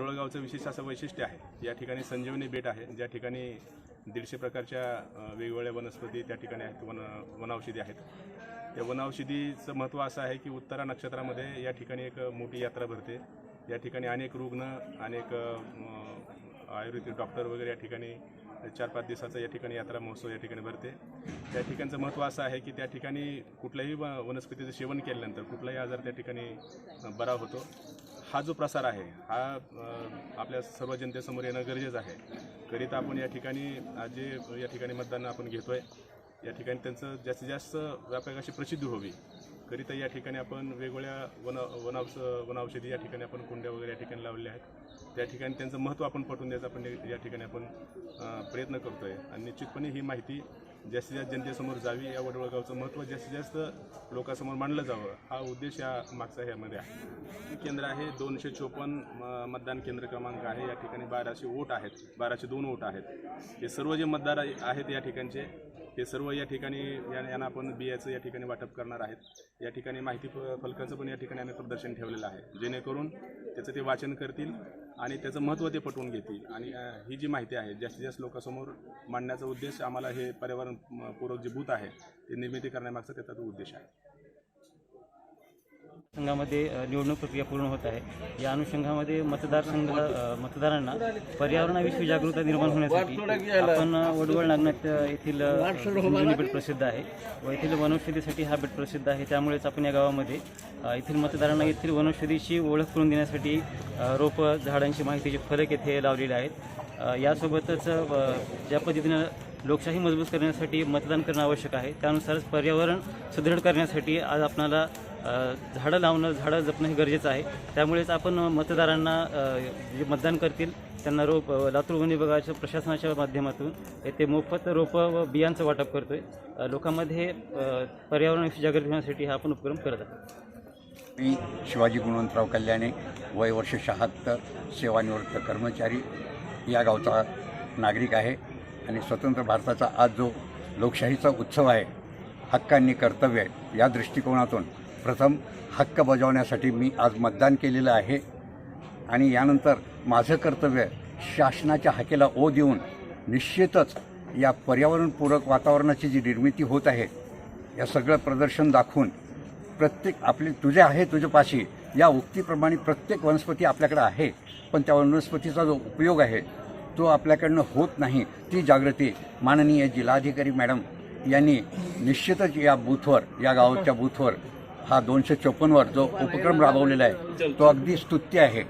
विशेष असं वैशिष्ट्य आहे. या ठिकाणी संजीवनी बेट आहे. ज्या ठिकाणी दीडशे प्रकारच्या वेगवेगळ्या वनस्पती त्या ठिकाणी आहेत. वन वनौषधी आहेत. त्या वनौषधीचं महत्त्व असं आहे की उत्तरा नक्षत्रामध्ये या ठिकाणी एक मोठी यात्रा भरते. या ठिकाणी अनेक रुग्ण अनेक आयुर्वेदिक डॉक्टर वगैरे या ठिकाणी चार पाच दिवसाचा या ठिकाणी यात्रा महोत्सव या ठिकाणी भरते. त्या ठिकाणचं महत्त्व असं आहे की त्या ठिकाणी कुठल्याही व- वनस्पतीचं सेवन केल्यानंतर कुठलाही आजार त्या ठिकाणी बरा होतो. हा जो प्रसार आहे हा आपल्या सर्व जनतेसमोर येणं गरजेचं आहे. करिता आपण या ठिकाणी जे या ठिकाणी मतदान आपण घेतोय या ठिकाणी त्यांचं जास्तीत जास्त व्यापक अशी प्रसिद्धी होवी करिता या ठिकाणी आपण वेगवेगळ्या वन वनौष वनौषधी या ठिकाणी आपण कुंड्या वगैरे या ठिकाणी लावलेल्या आहेत. त्या ठिकाणी त्यांचं महत्त्व आपण पटवून द्यायचं आपण या ठिकाणी आपण प्रयत्न प्रयत्न करतोय. आणि निश्चितपणे ही माहिती जास्तीत जास्त जनतेसमोर जावी या वडवळगावचं महत्त्व जास्तीत जास्त लोकांसमोर मांडलं जावं हा उद्देश या मागचा ह्यामध्ये आहे. केंद्र आहे दोनशे चोपन्न मतदान केंद्र क्रमांक आहे. या ठिकाणी बाराशे वोट आहेत बाराशे दोन वोट आहेत. हे सर्व जे मतदार आहेत या ठिकाणचे हे सर्व या ठिकाणी या- यांना आपण बियाचं या ठिकाणी वाटप करणार आहेत. या ठिकाणी माहिती फलकाचं पण या ठिकाणी आम्ही प्रदर्शन ठेवलेलं आहे. जेणेकरून त्याचं ते वाचन करतील आणि त्याचं महत्त्व ते पटवून घेतील. आणि ही जी माहिती आहे जास्तीत जास्त लोकांसमोर मांडण्याचा उद्देश आम्हाला हे पर्यावरण पूरक जे बूथ आहे ते निर्मिती करण्यामागचा त्याचा तो उद्देश आहे. संघामध्ये निवडणूक प्रक्रिया पूर्ण होत आहे. या अनुषंगामध्ये मतदारसंघ मतदारांना पर्यावरणाविषयी जागरूकता निर्माण होण्यासाठी आपण वडवळ नागनाथ येथील बेट प्रसिद्ध आहे व येथील वनौषधीसाठी हा बेट प्रसिद्ध आहे. त्यामुळेच आपण या गावामध्ये येथील मतदारांना येथील वनौषधीची ओळख करून देण्यासाठी रोपं झाडांची माहितीचे फलक येथे लावलेले आहेत. यासोबतच ज्या पद्धतीनं लोकशाही मजबूत करण्यासाठी मतदान करणं आवश्यक आहे त्यानुसारच पर्यावरण सुदृढ करण्यासाठी आज आपणाला झाडं लावणं झाडं जपणं हे गरजेचं आहे. त्यामुळेच आपण मतदारांना जे मतदान करतील त्यांना रोप लातूर वन विभागाच्या प्रशासनाच्या माध्यमातून येथे मोफत रोपं व बियांचं वाटप करतो आहे लोकांमध्ये अ, पर्यावरणाविषयी जागृती होण्यासाठी हा आपण उपक्रम करत आहोत. मी शिवाजी गुणवंतराव कल्याणे वय वर्ष शहात्तर सेवानिवृत्त कर्मचारी या गावचा नागरिक आहे आणि स्वतंत्र भारताचा आज जो लोकशाहीचा उत्सव आहे हक्कांनी कर्तव्य आहे या दृष्टिकोनातून प्रथम हक्क बजावण्यासाठी मी आज मतदान केलेलं आहे. आणि यानंतर माझं कर्तव्य शासनाच्या हाकेला ओ देऊन निश्चितच या पर्यावरणपूरक वातावरणाची जी निर्मिती होत आहे या सगळं प्रदर्शन दाखवून प्रत्येक आपले तुझे आहे तुझ्यापाशी या उक्तीप्रमाणे प्रत्येक वनस्पती आपल्याकडे आहे पण त्या वनस्पतीचा जो उपयोग आहे तो आपल्याकडनं होत नाही. ती जागृती माननीय जिल्हाधिकारी मॅडम यांनी निश्चितच या बूथवर या गावाच्या बूथवर हा दोनशे चोपन्नवर जो उपक्रम राबवलेला आहे. तो अगदी स्तुत्य आहे.